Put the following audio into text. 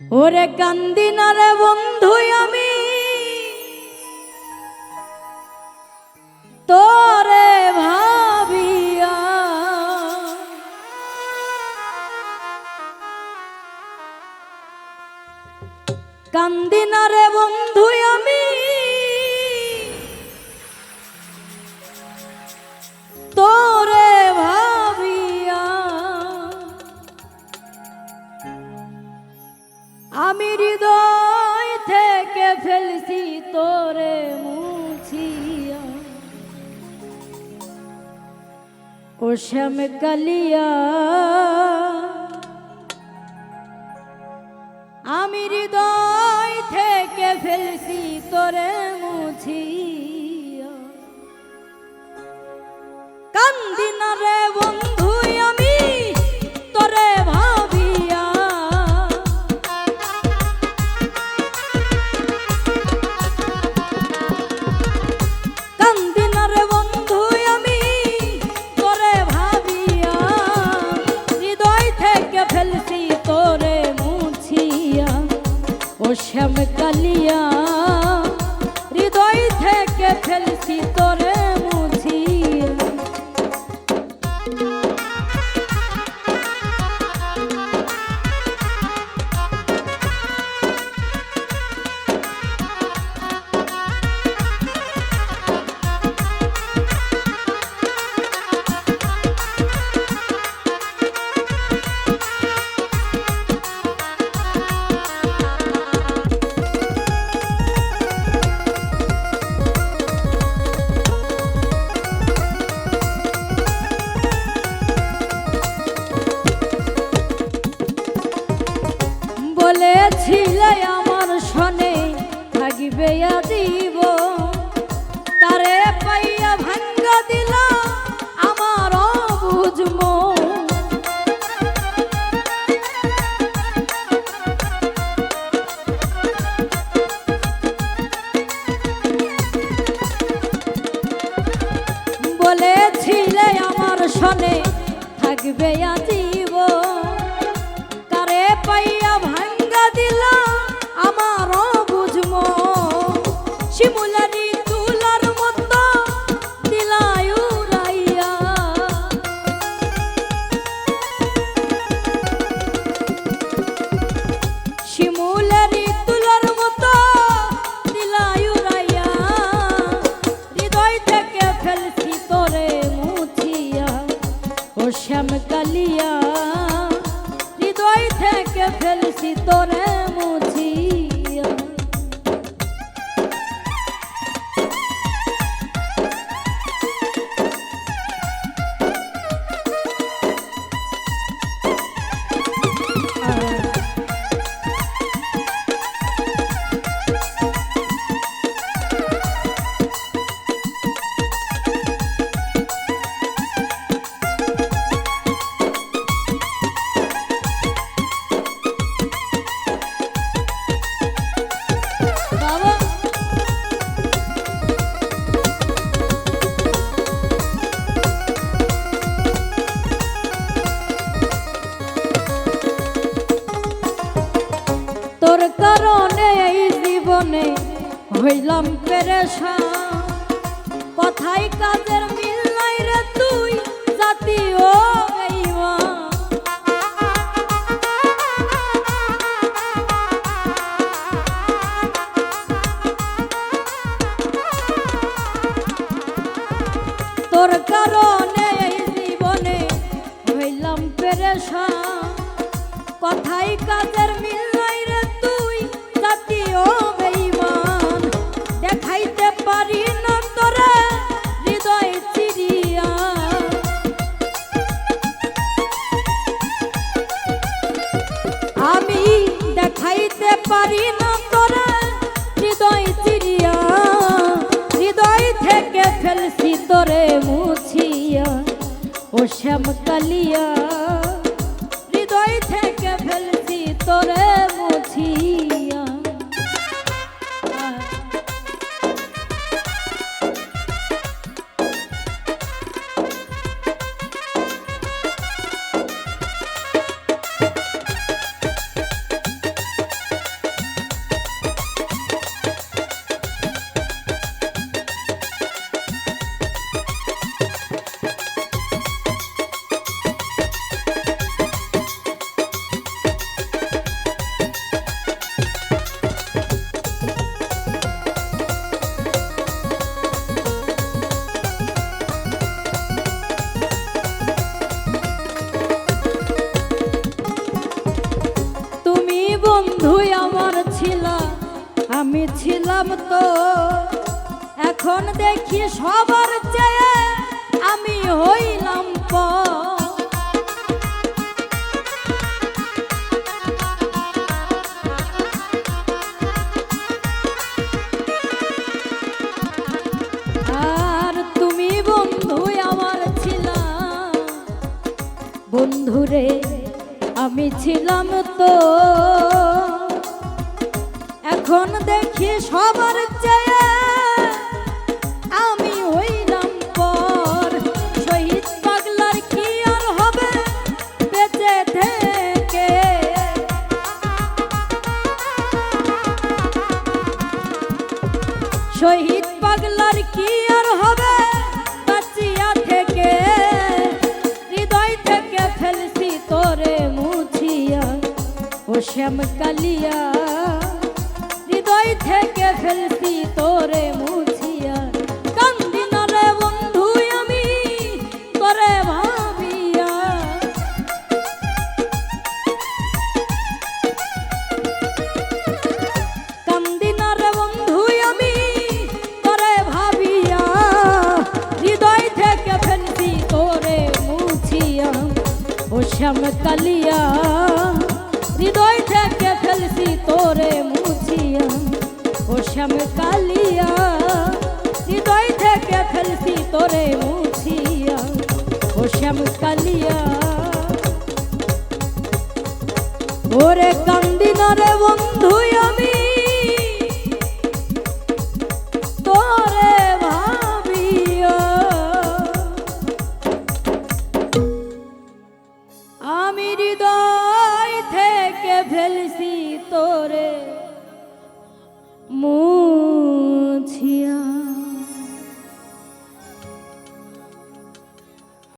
ওরে কান্দি না রে বন্ধু আমি। তোরে ভাবিয়া কান্দি না রে বন্ধু আমি। আমি হৃদয় থেকে ফেলছি তোরে মুছিয়া। ও শ্যাম কালিয়া আমি হৃদয় থেকে ফেলছি তোরে আমার থাকবে জীব ও হইলাম কথাই কাজের মিল নাই রে তুই জাতীয় তোর কারণে জীবনে কথাই কাজের মিল মুছিয়া ও শ্যাম কালিয়া ছিলা, আমি ছিলাম তো। এখন দেখি সবার চেয়ে আমি হইলাম পর আমার বন্ধুরে আমি ছিলাম তো। এখন দেখি সবার চেয়ে আমি হইলাম পর। শহীদ পাগলার কি আর হবে? বেঁচে থেকে। শহীদ পাগলার কি হবে? বাঁচিয়া থেকে। হৃদয় থেকে ফেলছি তোরে মুছিয়া। ও শ্যাম কালিয়া ফেলছি তোরে মুছিয়া। কান্দি না রে বন্ধু আমি, তোরে ভাবিয়া। কান্দি না রে বন্ধু আমি, তোরে ভাবিয়া। হৃদয় থেকে ফেলছি তোরে মুছিয়া। ও শ্যাম কালিয়া, হৃদয় থেকে ফেলছি তোরে মুছিয়া। ও শ্যাম কালিয়া হৃদয় থেকে ফেলছি তোরে মুছিয়া। ও শ্যাম কালিয়া ওরে কান্দিনরে না